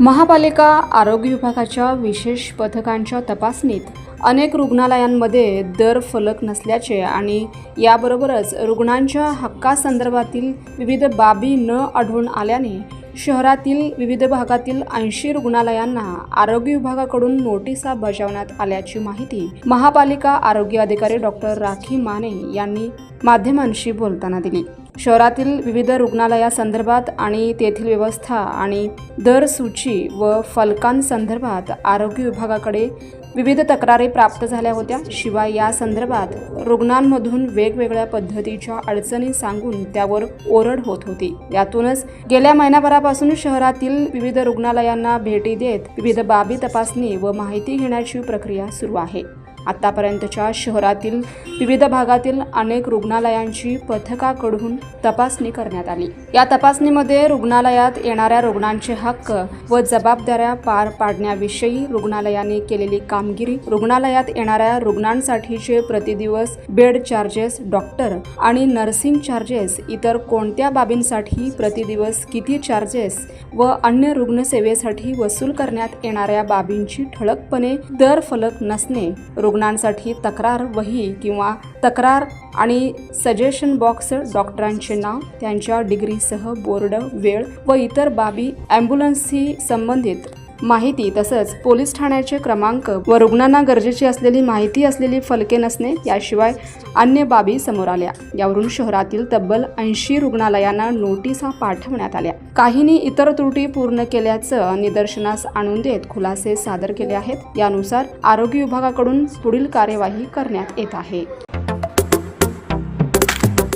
महापालिका आरोग्य विभागाच्या विशेष पथकांच्या तपासणीत अनेक रुग्णालयांमध्ये दर फलक नसल्याचे आणि याबरोबरच रुग्णांच्या हक्कासंदर्भातील विविध बाबी न आढळून आल्याने शहरातील विविध भागातील ऐंशी रुग्णालयांना आरोग्य विभागाकडून नोटिसा बजावण्यात आल्याची माहिती महापालिका आरोग्य अधिकारी डॉक्टर राखी माने यांनी माध्यमांशी बोलताना दिली. शहरातील विविध रुग्णालयासंदर्भात आणि तेथील व्यवस्था आणि दर सूची व फलकांसंदर्भात आरोग्य विभागाकडे विविध तक्रारी प्राप्त झाल्या होत्या. शिवाय या संदर्भात रुग्णांमधून वेगवेगळ्या पद्धतीच्या अडचणी सांगून त्यावर ओरड होत होती. यातूनच गेल्या महिनाभरापासून शहरातील विविध रुग्णालयांना भेटी देत विविध बाबी तपासणी व माहिती घेण्याची प्रक्रिया सुरू आहे. आत्तापर्यंतच्या शहरातील विविध भागातील अनेक रुग्णालयांची पथकाकडून तपासणी करण्यात आली. या तपासणीमध्ये रुग्णालयात येणाऱ्या रुग्णांचे हक्क व जबाबदाऱ्या पार पाडण्याविषयी रुग्णालयाने केलेली कामगिरी रुग्णालयात येणाऱ्या रुग्णांसाठीचे प्रतिदिवस बेड चार्जेस डॉक्टर आणि नर्सिंग चार्जेस इतर कोणत्या बाबींसाठी प्रतिदिवस किती चार्जेस व अन्य रुग्णसेवेसाठी वसूल करण्यात येणाऱ्या बाबींची ठळकपणे दर फलक नसणे रुग्णांसाठी तक्रार वही किंवा तक्रार आणि सजेशन बॉक्स डॉक्टरांचे नाव त्यांच्या डिग्रीसह बोर्ड वेळ व इतर बाबी ॲम्ब्युलन्सशी संबंधित माहिती तसंच पोलीस ठाण्याचे क्रमांक व रुग्णांना गरजेची असलेली माहिती असलेली फलके नसणे याशिवाय अन्य बाबी समोर आल्या. यावरून शहरातील तब्बल ऐंशी रुग्णालयांना नोटिसा पाठवण्यात आल्या. काहींनी इतर त्रुटी पूर्ण केल्याचं निदर्शनास आणून देत खुलासे सादर केले आहेत. यानुसार आरोग्य विभागाकडून पुढील कार्यवाही करण्यात येत आहे.